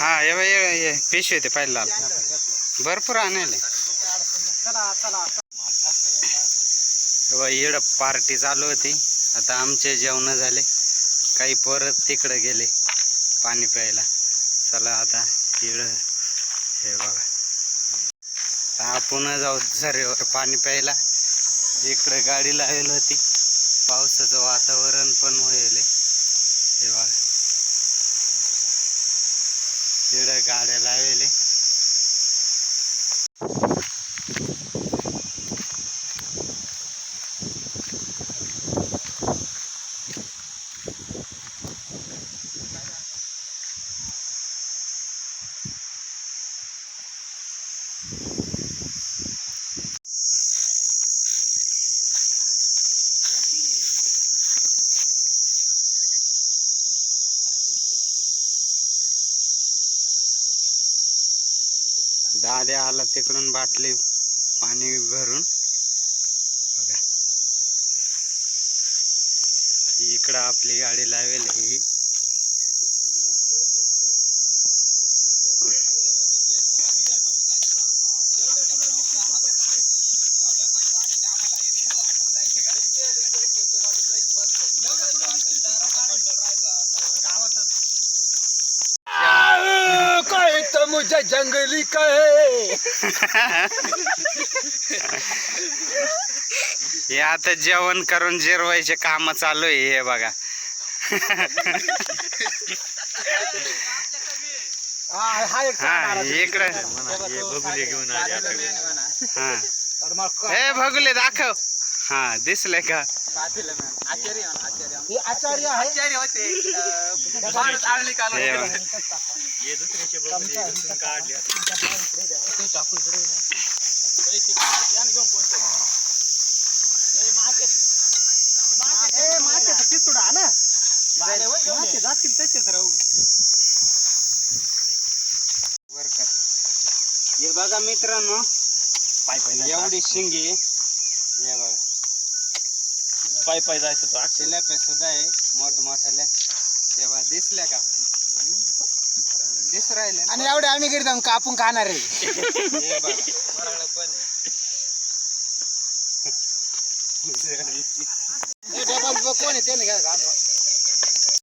हा ये बाई, ये ये पिशवी ते पाहिजे लाल. भरपूर आणले इकडं पार्टी चालू होती. आता आमचे जेवण झाले. काही परत तिकडे गेले पाणी प्यायला. चला आता इकडं हे बघा. आपण जाऊ झऱ्यावर पाणी प्यायला. इकडे गाडी लावली होती. पावसाचं वातावरण पण होईल हे. बघा. तिकडं गाड्या लावले दाद्या आला तिकडून बाटली पाणी भरून. बघा. इकडं आपली गाडी लावेल ही. तर मुझे जंगली कहे। हे आता जेवण करून जिरवायचे काम चालू आहे हे बघा. हा एक हा इकडं. घेऊन आले आता. हा. ए भगले दाखव. हा दिसले का? हे आचार्य आहे. हे. हे ए, ना. मासे जातील तसेच राहू. हे बघा मित्रांनो एवढी शिंगी. पाय पाय जायचं तो शिल्यापे सुद्धा आहे मोठ मोठ्याल्या हे बघा दिसल्या का? दिस राहिले? आणि एवढे आम्ही घरी जाऊन कापून खाणार आहे. हे बघा कोण आहे? ते नाही का?